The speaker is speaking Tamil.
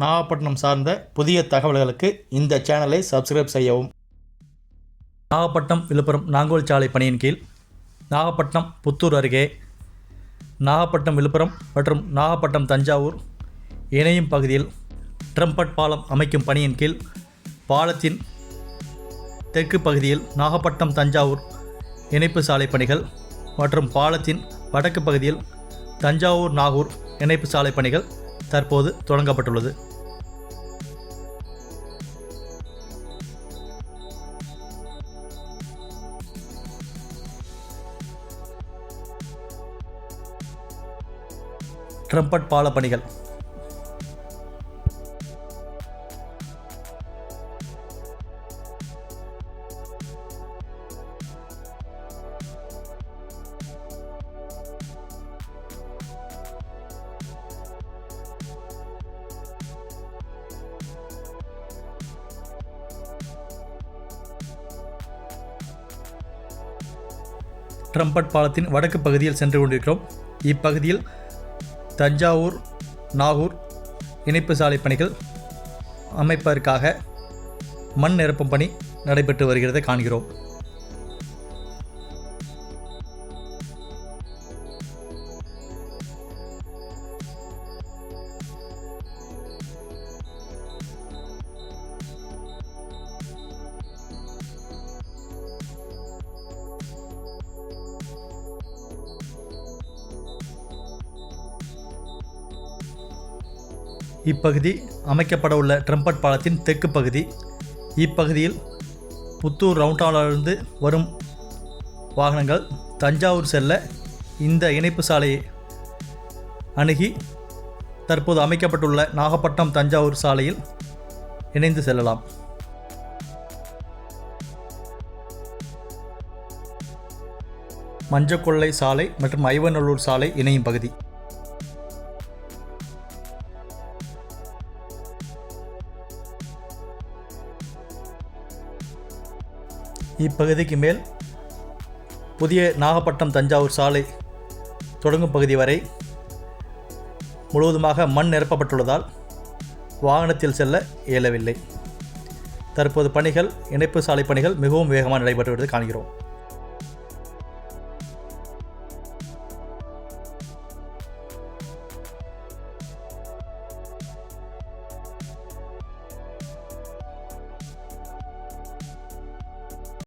நாகப்பட்டினம் சார்ந்த புதிய தகவல்களுக்கு இந்த சேனலை சப்ஸ்கிரைப் செய்யவும். நாகப்பட்டினம் விழுப்புரம் நாங்கோல் சாலை பணியின் கீழ் நாகப்பட்டினம் புத்தூர் அருகே நாகப்பட்டினம் விழுப்புரம் மற்றும் நாகப்பட்டினம் தஞ்சாவூர் இணையும் பகுதியில் ட்ரம்பட் பாலம் அமைக்கும் பணியின் கீழ் பாலத்தின் தெற்கு பகுதியில் நாகப்பட்டினம் தஞ்சாவூர் இணைப்பு சாலை பணிகள் மற்றும் பாலத்தின் வடக்கு பகுதியில் தஞ்சாவூர் நாகூர் இணைப்பு சாலை பணிகள் தற்போது தொடங்கப்பட்டுள்ளது. ட்ரம்பட் பால பணிகள். ட்ரம்பட் பாலத்தின் வடக்கு பகுதியில் சென்று கொண்டிருக்கிறோம். இப்பகுதியில் தஞ்சாவூர் நாகூர் இணைப்பு சாலை பணிகள் அமைப்பதற்காக மண் நிரப்பும் பணி நடைபெற்று வருகிறதை காண்கிறோம். இப்பகுதி அமைக்கப்பட உள்ள ட்ரம்பட் பாலத்தின் தெற்கு பகுதி. இப்பகுதியில் புத்தூர் ரவுண்டானிலிருந்து வரும் வாகனங்கள் தஞ்சாவூர் செல்ல இந்த இணைப்பு சாலையை அணுகி தற்போது அமைக்கப்பட்டுள்ள நாகப்பட்டினம் தஞ்சாவூர் சாலையில் இணைந்து செல்லலாம். மஞ்சக்கொள்ளை சாலை மற்றும் ஐவநல்லூர் சாலை இணையும் பகுதி. இப்பகுதிக்கு மேல் புதிய நாகப்பட்டினம் தஞ்சாவூர் சாலை தொடங்கும் பகுதி வரை முழுவதுமாக மண் நிரப்பப்பட்டுள்ளதால் வாகனத்தில் செல்ல இயலவில்லை. தற்போது பணிகள் இணைப்பு சாலை பணிகள் மிகவும் வேகமாக நடைபெற்று வருவதை காண்கிறோம்.